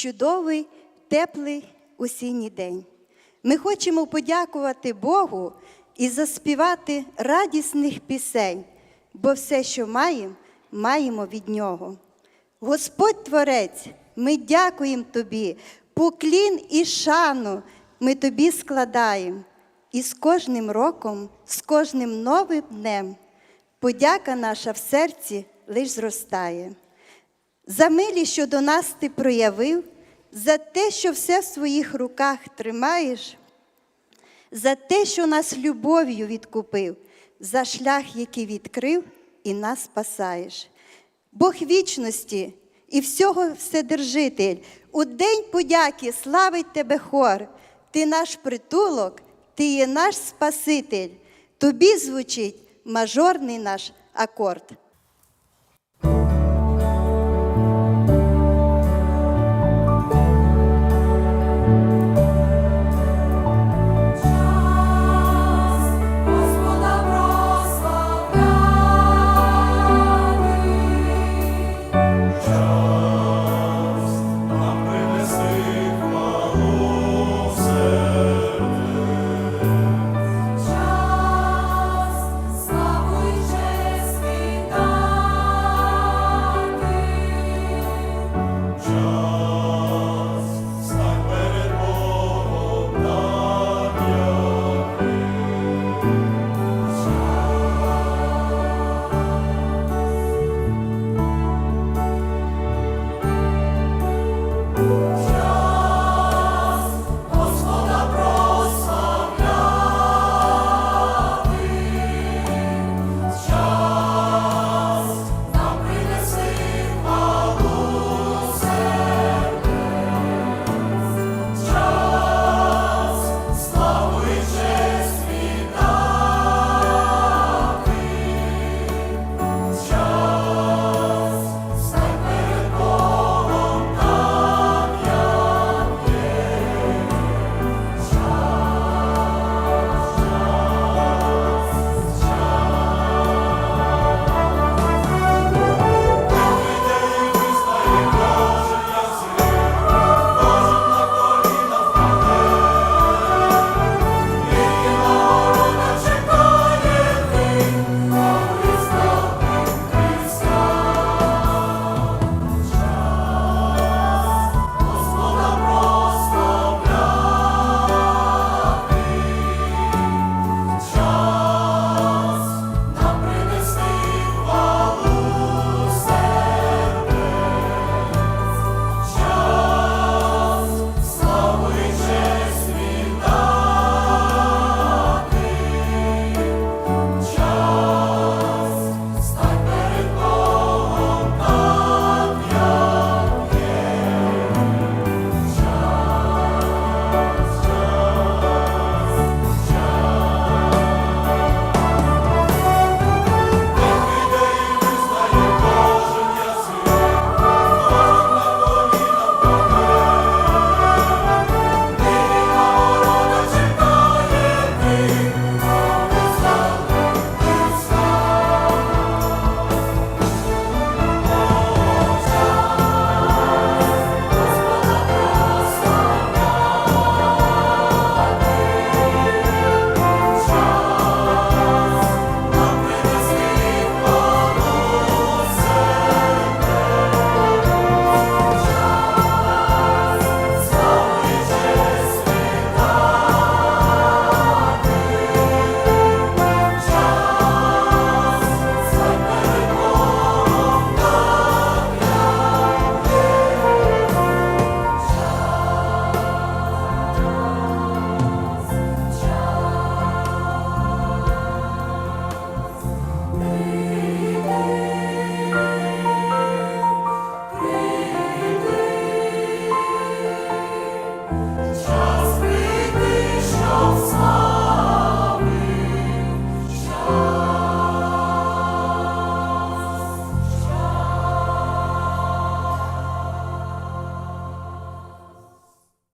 чудовий, теплий осінній день. Ми хочемо подякувати Богу і заспівати радісних пісень, бо все, що маємо, маємо від Нього. Господь Творець, ми дякуємо Тобі, поклін і шану ми Тобі складаємо. І з кожним роком, з кожним новим днем подяка наша в серці лиш зростає. За милість, що до нас ти проявив, за те, що все в своїх руках тримаєш, за те, що нас любов'ю відкупив, за шлях, який відкрив і нас спасаєш. Бог вічності і всього Вседержитель, у день подяки славить тебе хор. Ти наш притулок, ти є наш Спаситель. Тобі звучить мажорний наш акорд.